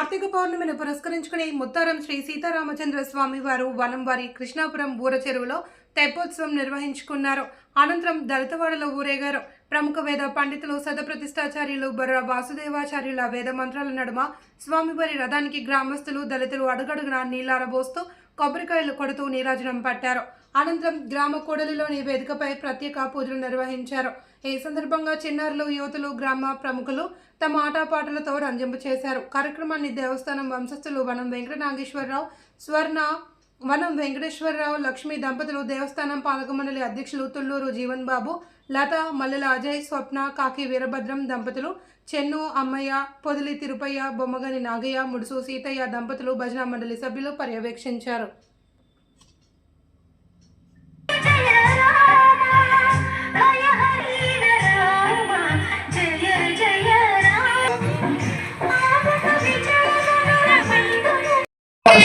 కార్తీక పౌర్ణమిని పురస్కరించుకుని ముత్తారం శ్రీ సీతారామచంద్ర స్వామి వారు వనం వారి కృష్ణాపురం ఊర చెరువులో తెప్పోత్సవం నిర్వహించుకున్నారు. అనంతరం దళితవాడలో ఊరేగారు. ప్రముఖ వేద పండితులు సతప్రతిష్టాచార్యులు బొర్ర వాసుదేవాచార్యుల వేద మంత్రాల నడుమ స్వామివారి రథానికి గ్రామస్తులు దళితులు అడుగడుగున నీళ్ళారబోస్తూ కొబ్బరికాయలు కొడుతూ నీరాజనం పట్టారు. అనంతరం గ్రామ కూడలిలోని వేదికపై ప్రత్యేక పూజలు నిర్వహించారు. ఈ సందర్భంగా చిన్నారులు యువతులు గ్రామ ప్రముఖులు తమ ఆటపాటలతో రంజింపు చేశారు. కార్యక్రమాన్ని దేవస్థానం వంశస్థులు వనం వెంకట నాగేశ్వరరావు స్వర్ణ వనం వెంకటేశ్వరరావు లక్ష్మి దంపతులు దేవస్థానం పాలక మండలి అధ్యక్షులు తుళ్ళూరు జీవన్ బాబు లత మల్లెల అజయ్ స్వప్న కాకి వీరభద్రం దంపతులు చెన్ను అమ్మయ్య పొదిలి తిరుపయ్య బొమ్మగని నాగయ్య ముడుసు సీతయ్య దంపతులు భజన మండలి సభ్యులు పర్యవేక్షించారు.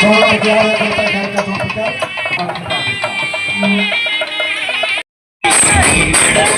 Thank you.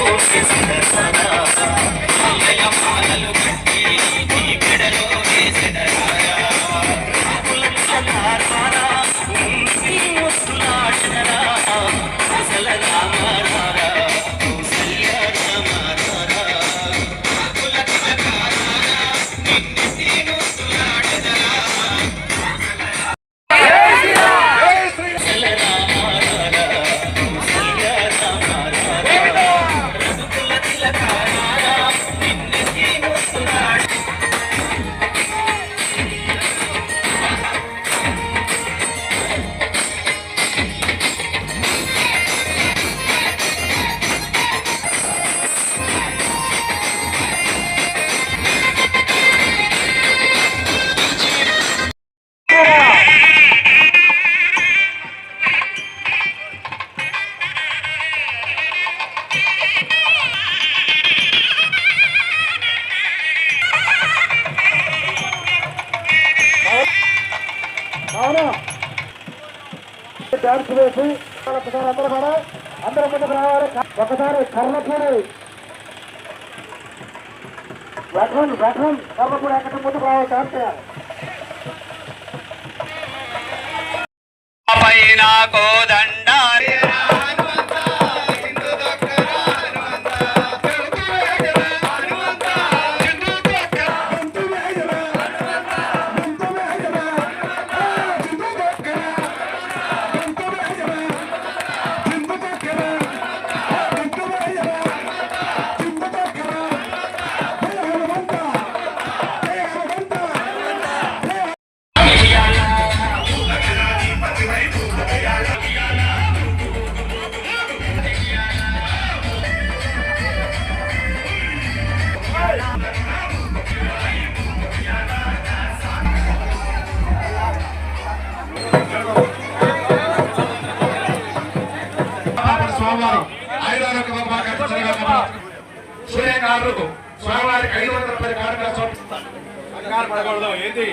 అవును. డాన్స్ వేసి ఒకసారి అందరూ కూడా. అందరూ ముందుకు రావాలి. ఒకసారి కర్ణపూడి. వెటరన్ వెటరన్ కర్ణపూడి ఎక్కడ ముందుకు రావాలి? డాన్స్ చేయాలి. పైన సూర్యకారులకు స్వామివారికి ఐదు వందల పది కానుకలు సమర్పిస్తారు కంగారు పడకూడదు ఏంటి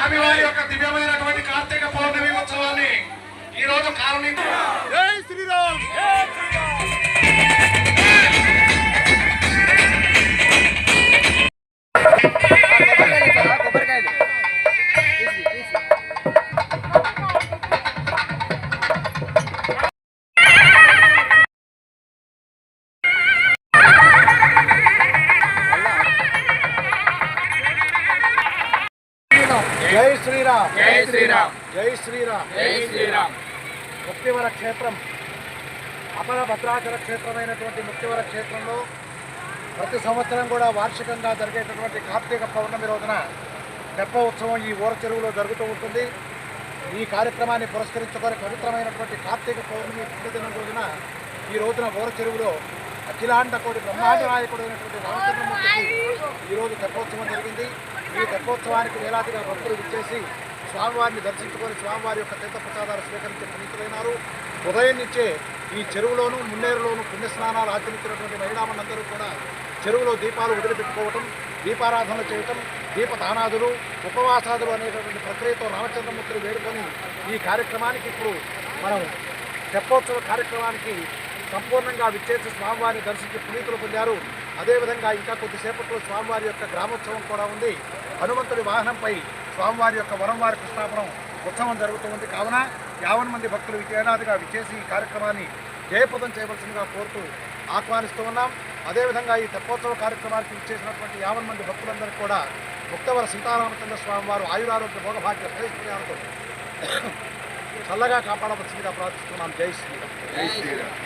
స్వామివారి యొక్క దివ్యమైనటువంటి కార్తీక పౌర్ణమి ఉత్సవాన్ని ఈ రోజు కాలనీ జై శ్రీరామ్ శ్రీరామ్. జై శ్రీరామ్. జై శ్రీరామ్. ముక్తివర క్షేత్రం అపర భద్రాచల క్షేత్రమైనటువంటి ముక్తివర క్షేత్రంలో ప్రతి సంవత్సరం కూడా వార్షికంగా జరిగేటటువంటి కార్తీక పౌర్ణమి రోజున తెప్ప ఉత్సవం ఈ ఊర చెరువులో జరుగుతూ ఉంటుంది. ఈ కార్యక్రమాన్ని పురస్కరించుకొని పవిత్రమైనటువంటి కార్తీక పౌర్ణమి పుట్టిదినం రోజున ఈ రోజున ఊర చెరువులో అఖిలాండ కోటి బ్రహ్మాండ నాయకుడు అయినటువంటి రామచంద్రమూర్తికి ఈరోజు తెప్పోత్సవం జరిగింది. ఈ తెప్పోత్సవానికి వేలాదిగా భక్తులు విచ్చేసి స్వామివారిని దర్శించుకొని స్వామివారి యొక్క తీర్థ ప్రసాదాలు స్వీకరించే పునీతులైనారు. ఉదయం నుంచే ఈ చెరువులోను మున్నేరులోను పుణ్యస్నానాలు ఆచరించినటువంటి మహిళామణులందరూ కూడా చెరువులో దీపాలు వదిలిపెట్టుకోవటం దీపారాధన చేయటం దీపదానాదులు ఉపవాసాదులు అనేటటువంటి ప్రక్రియతో రామచంద్రమూర్తిని వేడుకొని ఈ కార్యక్రమానికి ఇప్పుడు మనం తెప్పోత్సవ కార్యక్రమానికి సంపూర్ణంగా విచ్చేసి స్వామివారిని దర్శించి పునీతులు పొందారు. అదేవిధంగా ఇంకా కొద్దిసేపట్లో స్వామివారి యొక్క గ్రామోత్సవం కూడా ఉంది. హనుమంతుడి వాహనంపై స్వామివారి యొక్క వరంవారి కృష్ణాపురం ఉత్సవం జరుగుతుంది కావున యావన్ మంది భక్తులు ఏడాదిగా విచ్చేసి ఈ కార్యక్రమాన్ని జయప్రదం చేయవలసిందిగా కోరుతూ ఆహ్వానిస్తూ ఉన్నాం. అదేవిధంగా ఈ తెప్పోత్సవ కార్యక్రమానికి విచ్చేసినటువంటి యావన్ మంది భక్తులందరికీ కూడా ముక్తవర సీతారామచంద్ర స్వామి వారు ఆయురారోగ్య భోగభాగ్య శ్రేష్ఠ చల్లగా కాపాడవలసిందిగా ప్రార్థిస్తున్నాం. జై శ్రీరామ్. జై శ్రీరామ్.